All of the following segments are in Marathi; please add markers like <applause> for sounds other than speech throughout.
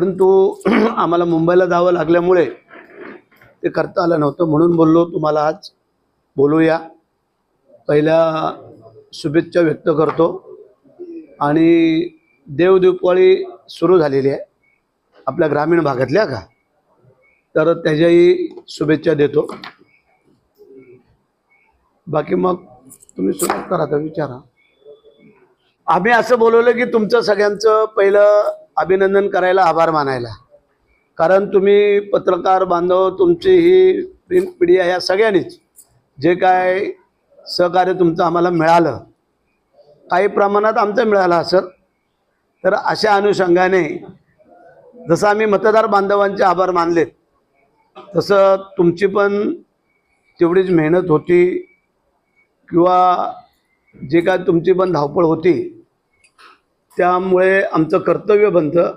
परंतु <clears throat> आम्हाला मुंबईला जावं लागल्यामुळे ते करता आलं नव्हतं. म्हणून बोललो तुम्हाला आज बोलूया. पहिल्या शुभेच्छा व्यक्त करतो. आणि देवदीपावळी सुरू झालेली आहे. आपल्या ग्रामीण भागातल्या का? तर त्याच्याही शुभेच्छा देतो. बाकी मग तुम्ही सुरुवात करा तर विचारा. आम्ही असं बोलवलं की तुमचं सगळ्यांचं पहिलं अभिनंदन करायला आभार मानायला. कारण तुम्ही पत्रकार बांधव तुमची ही प्रिंट मीडिया ह्या सगळ्यांनीच जे काय सहकार्य तुमचं आम्हाला मिळालं काही प्रमाणात आमचं मिळालं सर तर अशा अनुषंगाने जसं आम्ही मतदार बांधवांचे आभार मानलेत तसं तुमची पण तेवढीच मेहनत होती किंवा जे काय तुमची पण धावपळ होती त्यामुळे आमचं कर्तव्य बनतं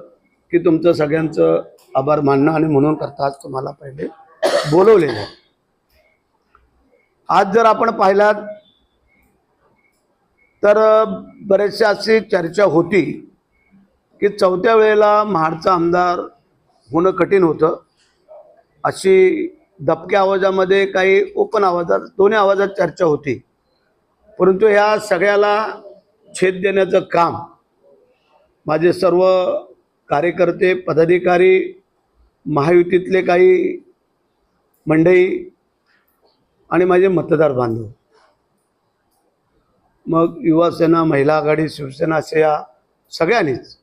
की तुमचं सगळ्यांचं आभार मानणं आणि म्हणून करता आज तुम्हाला पहिले बोलवलेलं आहे आज जर आपण पाहिलात तर बरेचशा अशी चर्चा होती की चौथ्या वेळेला महाडचा आमदार होणं कठीण होतं. अशी दबक्या आवाजामध्ये काही ओपन आवाजात दोन्ही आवाजात चर्चा होती. परंतु ह्या सगळ्याला छेद देण्याचं काम माझे सर्व कार्यकर्ते पदाधिकारी महायुतीतले काही मंडई आणि माझे मतदार बांधव. मग युवासेना महिला आघाडी शिवसेना असे या सगळ्यांनीच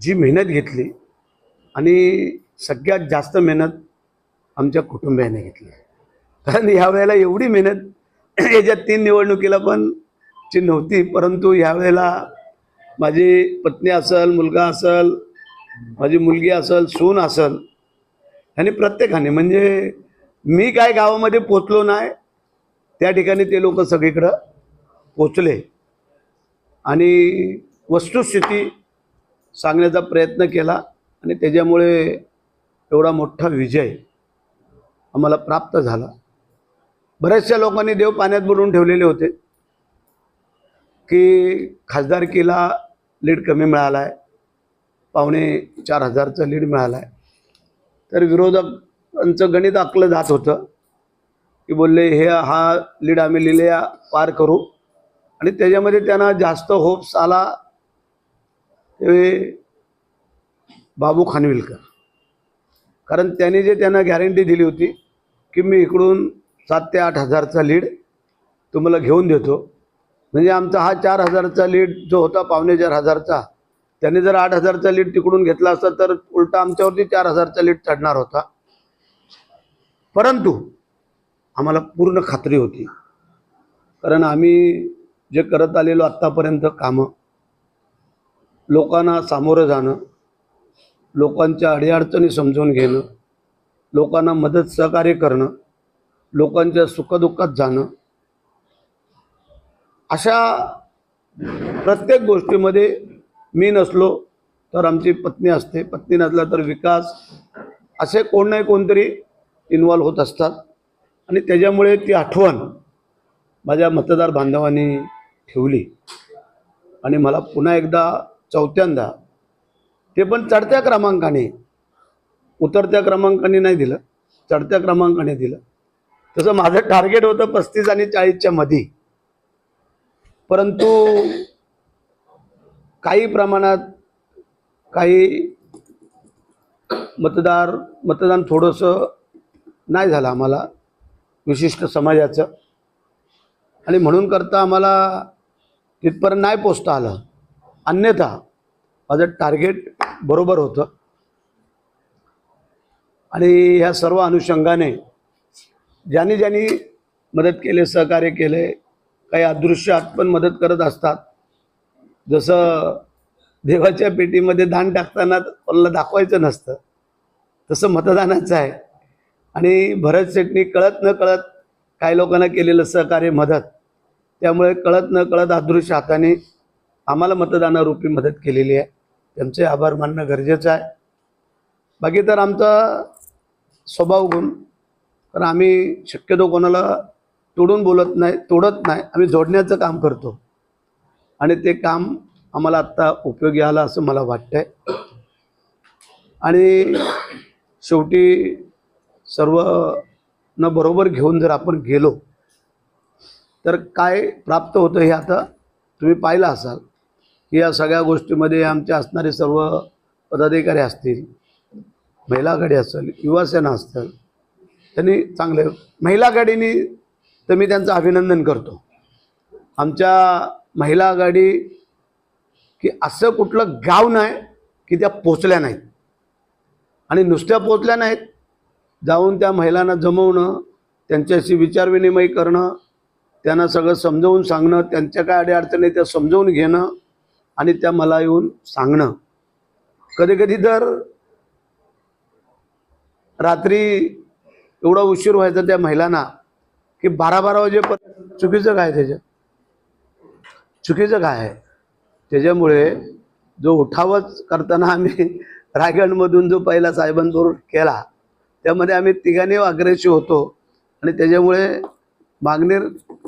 जी मेहनत घेतली आणि सगळ्यात जास्त मेहनत आमच्या कुटुंबियाने घेतली. कारण यावेळेला एवढी मेहनत <clears throat> याच्या तीन निवडणुकीला पण ची नव्हती परंतु यावेळेला माझी पत्नी असेल मुलगा असेल माझी मुलगी असेल सून असेल आणि प्रत्येकाने म्हणजे मी काय गावामध्ये पोचलो नाही त्या ठिकाणी ते लोक सगळीकडं पोचले. आणि वस्तुस्थिती सांगण्याचा प्रयत्न केला आणि त्याच्यामुळे एवढा मोठा विजय आम्हाला प्राप्त झाला. बऱ्याचशा लोकांनी देव पाण्यात बुडवून ठेवलेले होते की खासदारकीला लीड कमी मिळाला आहे पावणे चार हजारचं लीड मिळाला आहे तर विरोधकांचं गणित आखलं जात होतं. की बोलले हे हा लीड आम्ही लिहिल्या पार करू. आणि त्याच्यामध्ये त्यांना जास्त होप्स आला ते बाबू खानविलकर. कारण त्यांनी जे त्यांना गॅरंटी दिली होती की मी इकडून सात ते आठ हजारचा लीड तुम्हाला घेऊन देतो. म्हणजे आमचा हा चार हजारचा लीड जो होता पावणे चार हजारचा त्यांनी जर आठ हजारचा लीड तिकडून घेतला असता तर उलटा आमच्यावरती चार हजारचा लीड चढणार होता. परंतु आम्हाला पूर्ण खात्री होती. कारण आम्ही जे करत आलेलो आत्तापर्यंत कामं लोकांना सामोरं जाणं लोकांच्या अडीअडचणी समजून घेणं लोकांना मदत सहकार्य करणं लोकांच्या सुखदुःखात जाणं अशा प्रत्येक गोष्टीमध्ये मी नसलो तर आमची पत्नी असते. पत्नी नसला तर विकास. असे कोण नाही कोणतरी इन्वॉल्व होत असतात. आणि त्याच्यामुळे ती आठवण माझ्या मतदार बांधवांनी ठेवली. आणि मला पुन्हा एकदा चौथ्यांदा ते पण चढत्या क्रमांकाने उतरत्या क्रमांकाने नाही दिलं. चढत्या क्रमांकाने दिलं. तसं माझं टार्गेट होतं पस्तीस आणि चाळीसच्या मध्ये परंतु काही प्रमाणात काही मतदार मतदान थोडंसं नाही झालं आम्हाला विशिष्ट समाजाचं. आणि म्हणून करता आम्हाला तिथपर्यंत नाही पोचता आलं. अन्यथा माझं टार्गेट बरोबर होतं. आणि ह्या सर्व अनुषंगाने ज्यांनी ज्यांनी मदत केले सहकार्य केले काही अदृश्य आत पण मदत करत असतात. जसं देवाच्या पेटीमध्ये दान टाकताना कोणाला दाखवायचं नसतं तसं मतदानाचं आहे. आणि भरत शेटनी कळत न कळत काही लोकांना केलेलं सहकार्य मदत त्यामुळे कळत न कळत अदृश्य हाताने आम्हाला मतदानारूपी मदत केलेली आहे. त्यांचे आभार मानणं गरजेचं आहे. बाकी तर आमचा स्वभाव गुण कारण आम्ही शक्यतो कोणाला तोडून बोलत नाही तोडत नाही. आम्ही जोडण्याचं काम करतो. आणि ते काम आम्हाला आत्ता उपयोगी आलं असं मला वाटतंय. आणि शेवटी सर्व न बरोबर घेऊन जर आपण गेलो तर काय प्राप्त होतं हे आता तुम्ही पाहिलं असाल. की या सगळ्या गोष्टीमध्ये आमचे असणारे सर्व पदाधिकारी असतील महिला आघाडी असेल युवासेना असेल त्यांनी चांगले महिला आघाडीने तर मी त्यांचं अभिनंदन करतो. आमच्या महिला आघाडी की असं कुठलं गाव नाही की त्या पोचल्या नाहीत. आणि नुसत्या पोचल्या नाहीत जाऊन त्या महिलांना जमवणं त्यांच्याशी विचारविनिमय करणं त्यांना सगळं समजावून सांगणं त्यांच्या काय अडीअडचणी त्या समजावून घेणं आणि त्या मला येऊन सांगणं. कधीकधी जर तर रात्री एवढा उशीर व्हायचा त्या महिलांना की बारा बारा वाजेपर्यंत चुकीचं काय त्याच्यात? चुकीचं काय आहे? त्याच्यामुळे जो उठावच करताना आम्ही <laughs> रायगडमधून जो पहिला साहेबांबरोबर केला त्यामध्ये आम्ही तिघांनी अग्रेसिव्ह होतो. आणि त्याच्यामुळे मागणी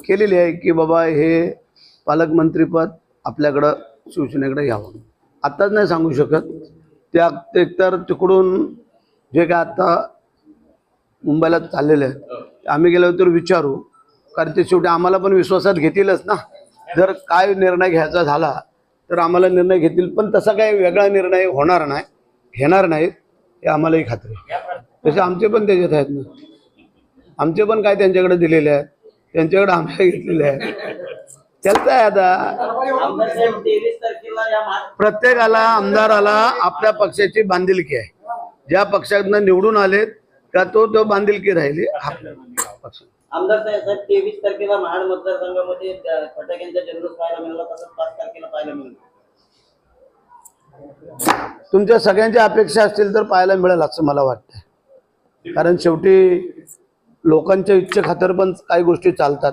केलेली आहे की बाबा हे पालकमंत्रीपद आपल्याकडं शिवसेनेकडे यावं आत्ताच नाही सांगू शकत. त्या एकतर तिकडून जे काय आत्ता मुंबईला चाललेले आहेत आम्ही गेलो तर विचारू कारण ते शेवटी आम्हाला पण विश्वासात घेतीलच ना. जर काय निर्णय घ्यायचा झाला तर आम्हाला निर्णय घेतील पण तसा काही वेगळा निर्णय होणार नाही घेणार नाहीत हे आम्हालाही खात्री आहे. तसे आमचे पण त्याच्यात आहेत ना. आमचे पण काय त्यांच्याकडे दिलेले आहेत त्यांच्याकडे आम्हाला घेतलेले आहे चालतंय आता प्रत्येकाला आमदाराला आपल्या पक्षाची बांधिलकी आहे. ज्या पक्षातनं निवडून आलेत का तो तो बांधिलकी राहिली. आपल्या पक्षात आमदार साहेब साहेब तेवीस तारखेला महाड मतदारसंघामध्ये अ, फटाक्यांचा जल्लोष पाहायला मिळाला तसंच पाच तारखेला पाहायला मिळालं. तुमच्या सगळ्यांच्या अपेक्षा असतील तर पाहायला मिळेल असं मला वाटतं कारण शेवटी लोकांच्या इच्छे खातर पण काही गोष्टी चालतात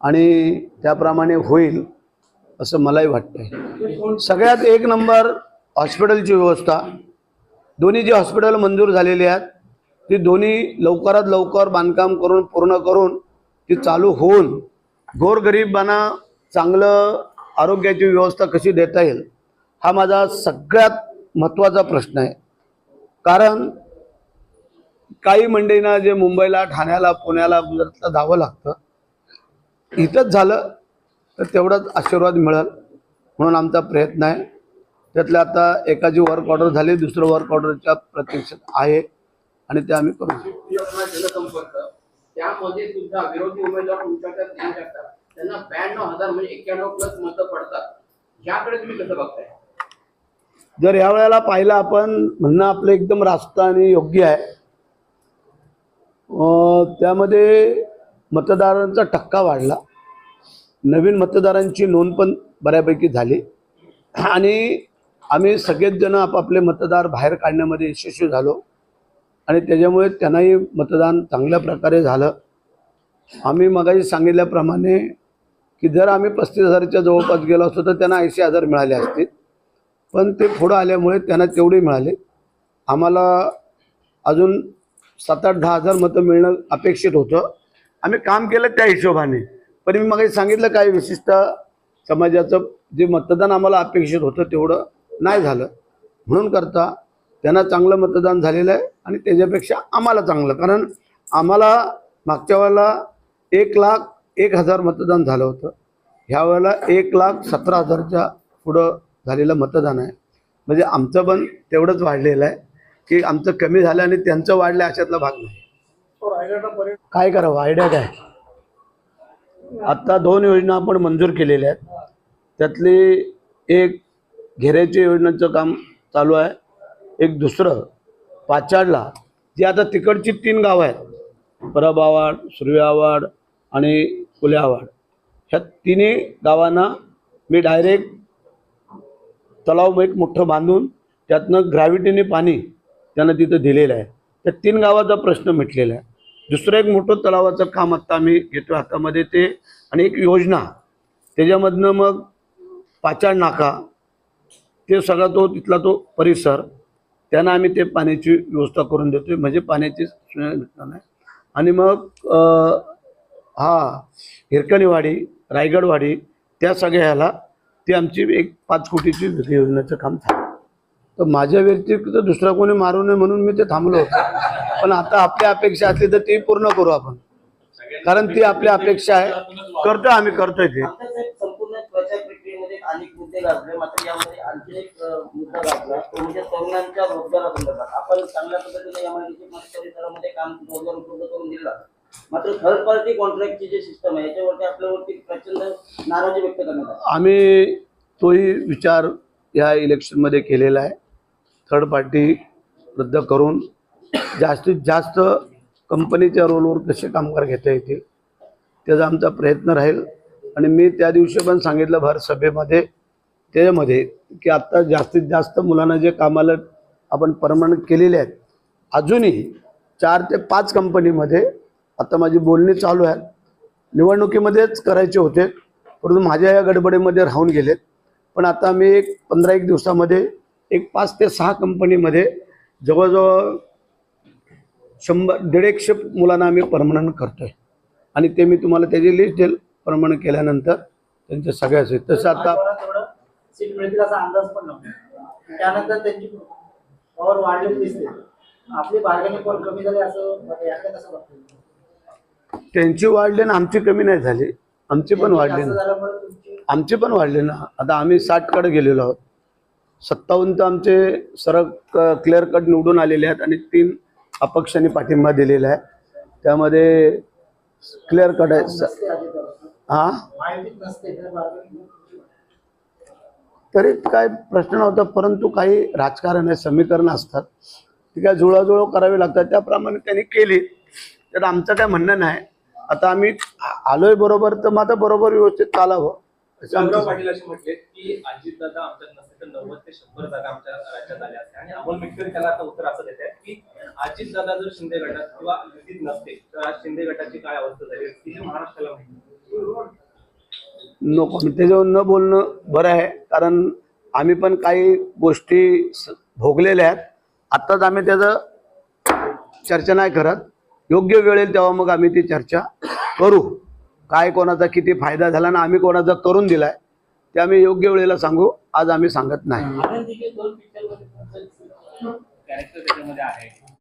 आणि त्याप्रमाणे होईल असं मलाही वाटतंय. सगळ्यात एक नंबर हॉस्पिटलची व्यवस्था. दोन्ही जी हॉस्पिटल मंजूर झालेली आहेत ती दोन्ही लवकरात लवकर बांधकाम करून पूर्ण करून ती चालू होऊन गोरगरिबांना चांगलं आरोग्याची व्यवस्था कशी देता येईल हा माझा सगळ्यात महत्त्वाचा प्रश्न आहे. कारण काही मंडळींना जे मुंबईला ठाण्याला पुण्याला गुजरातला जावं लागतं इथंच झालं तर तेवढाच आशीर्वाद मिळेल म्हणून आमचा प्रयत्न आहे. त्यातल्या आता एकाची वर्क ऑर्डर झाली दुसरं वर्क ऑर्डरच्या प्रतीक्षेत आहे. आणि ते आम्ही करू. त्यामध्ये सुद्धा विरोधी उमेदवार तुमच्याकडे शकतात. त्यांना ब्याण्णव हजार म्हणजे एक्क्याण्णव प्लस मतं पडतात. याकडे तुम्ही कसं बघताय? जर या वेळेला पाहिलं आपण म्हणणं आपलं एकदम रास्त आणि योग्य आहे. त्यामध्ये मतदारांचा टक्का वाढला. नवीन मतदारांची नोंद पण बऱ्यापैकी झाली. आणि आम्ही सगळेच जण आपापले मतदार बाहेर काढण्यामध्ये यशस्वी झालो. आणि त्याच्यामुळे त्यांनाही मतदान चांगल्या प्रकारे झालं. आम्ही मगाशी सांगितल्याप्रमाणे की जर आम्ही पस्तीस हजारच्या जवळपास गेलो असतो तर त्यांना ऐंशी हजार मिळाले असतील. पण ते पुढं आल्यामुळे त्यांना तेवढे मिळाले. आम्हाला अजून सात आठ दहा हजार मतं मिळणं अपेक्षित होतं. आम्ही काम केलं त्या हिशोबाने. पण मी मग सांगितलं काय विशिष्ट समाजाचं जे मतदान आम्हाला अपेक्षित होतं तेवढं नाही झालं. म्हणून करता त्यांना चांगलं मतदान झालेलं आहे आणि त्याच्यापेक्षा आम्हाला चांगलं. कारण आम्हाला मागच्या वेळेला एक लाख एक हजार मतदान झालं होतं. ह्या वेळेला एक लाख सतरा हजारच्या पुढं झालेलं मतदान आहे. म्हणजे आमचं पण तेवढंच वाढलेलं आहे की आमचं कमी झालं आणि त्यांचं वाढलं अशातला भाग नाही. काय करावं? आयडिया काय? आत्ता दोन योजना आपण मंजूर केलेल्या आहेत. त्यातली एक घेऱ्याच्या योजनेचं काम चालू आहे. एक दुसरं पाचाडला जी आता तिकडची तीन गावं आहेत. परब आवाड सुर्वे आवाड आणि कुल्यावाड आवाड ह्या तिन्ही गावांना मी डायरेक्ट तलाव एक मोठं बांधून त्यातनं ग्रॅव्हिटीने पाणी त्यांना तिथं दिलेलं आहे. त्या तीन गावाचा प्रश्न मिटलेला आहे. दुसरं एक मोठं तलावाचं काम आत्ता आम्ही घेतो हातामध्ये ते आणि एक योजना. त्याच्यामधनं मग पाचाड नाका ते सगळा तो तिथला तो परिसर त्यांना आम्ही ते पाण्याची व्यवस्था करून देतोय. म्हणजे पाण्याची नाही. आणि मग हा हिरकणीवाडी रायगडवाडी त्या सगळ्या ह्याला ती आमची एक पाच कोटीची योजनेचं काम झालं. तर माझ्या व्यतिरिक्त दुसरा कोणी मारू नये म्हणून मी ते थांबलो होतो. पण आता आपली अपेक्षा असली तर ती पूर्ण करू आपण. कारण ती आपली अपेक्षा आहे. करतोय आम्ही करतोय ते. गाजले मात्र यामध्ये आणखी एक मुद्दा गाजला तो म्हणजे तरुणांच्या रोजगारासंदर्भात आपण चांगल्या पद्धतीने या माहिती परिसरामध्ये काम रोजगार उपलब्ध करून दिला. मात्र थर्ड पार्टी कॉन्ट्रॅक्टची जी सिस्टम आहे याच्यावरती आपल्यावरती प्रचंड नाराजी व्यक्त करण्यात आली. आम्ही तोही विचार या इलेक्शनमध्ये केलेला आहे. थर्ड पार्टी रद्द करून जास्तीत जास्त कंपनीच्या रोलवर कसे कामगार घेता येतील त्याचा आमचा प्रयत्न राहील. आणि मी त्या दिवशी पण सांगितलं भर सभेमध्ये त्याच्यामध्ये की आत्ता जास्तीत जास्त मुलांना जे कामाला आपण परमनंट केलेले आहेत अजूनही चार ते पाच कंपनीमध्ये आता माझी बोलणी चालू आहे. निवडणुकीमध्येच करायचे होते परंतु माझ्या या गडबडीमध्ये राहून गेलेत. पण आता मी एक पंधरा एक दिवसामध्ये एक पाच ते सहा कंपनीमध्ये जवळजवळ शंभर दीड एकशे मुलांना आम्ही परमनंट करतोय. आणि ते मी तुम्हाला त्याची लिस्ट देईल परमनंट केल्यानंतर त्यांच्या सगळ्याच तसं आता सीट मिळतील असा अंदाज पण नव्हता. त्यानंतर त्यांची पॉवर वाढलेली दिसते. आपली बार्गेनिंग पॉवर कमी झाली असं याकडे कसं बघतो त्यांची वाढली ना आमची कमी नाही झाली. आमची पण वाढली ना. आमची पण वाढली ना. आता आम्ही साठकडे गेलेलो आहोत. सत्तावन्न तर आमचे सरळ क्लिअर कट निवडून आलेले आहेत आणि तीन अपक्षांनी पाठिंबा दिलेला आहे. त्यामध्ये क्लिअर कट आहे. हा? तरी काय प्रश्न नव्हता परंतु काही राजकारण आहे समीकरण असतात. ती काय जुळाजुळव करावी लागतात. त्याप्रमाणे त्यांनी केली. तर आमचं काय म्हणणं नाही. आता आम्ही आलोय बरोबर तर माझं बरोबर व्यवस्थित चालावं. असं पाटील असे म्हटले की अजितदादा नव्वद ते शंभर जागा आमच्या राज्यात आल्या असत्या. आणि अमोल त्याला आता उत्तर असं देत आहेत की अजितदादा जर शिंदे गटात किंवा युतीत नसते तर आज शिंदे गटाची काय अवस्था झाली? असती हे महाराष्ट्राला माहिती. नको. त्याच्यावर न बोलणं बरं आहे. कारण आम्ही पण काही गोष्टी स- भोगलेल्या आहेत. आत्ताच आम्ही त्याचं चर्चा नाही करत. योग्य वेळ येईल तेव्हा मग आम्ही ती चर्चा करू. काय कोणाचा किती फायदा झाला ना आम्ही कोणाचा करून दिलाय ते आम्ही योग्य वेळेला सांगू. आज आम्ही सांगत नाही.